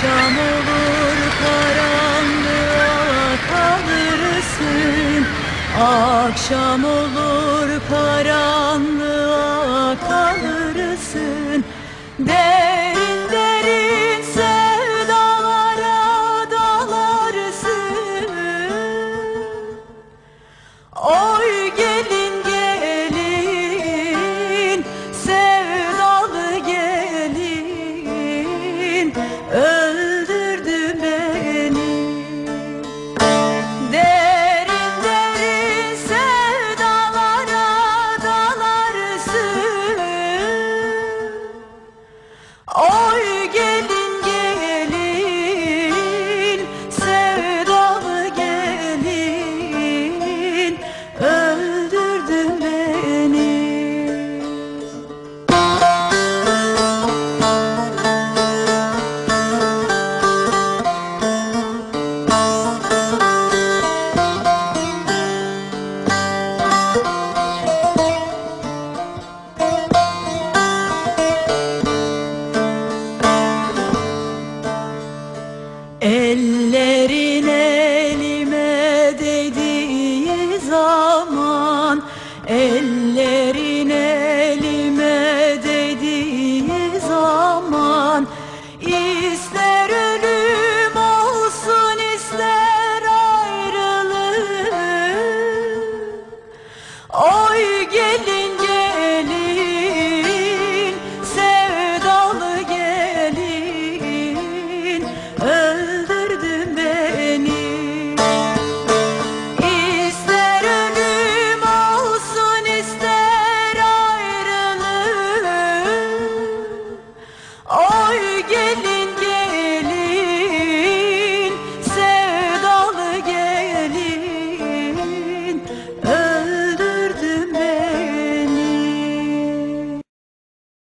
Akşam olur karanlığa kalırsın. Akşam olur karanlığa kalırsın. Derin oy gel. zaman elleri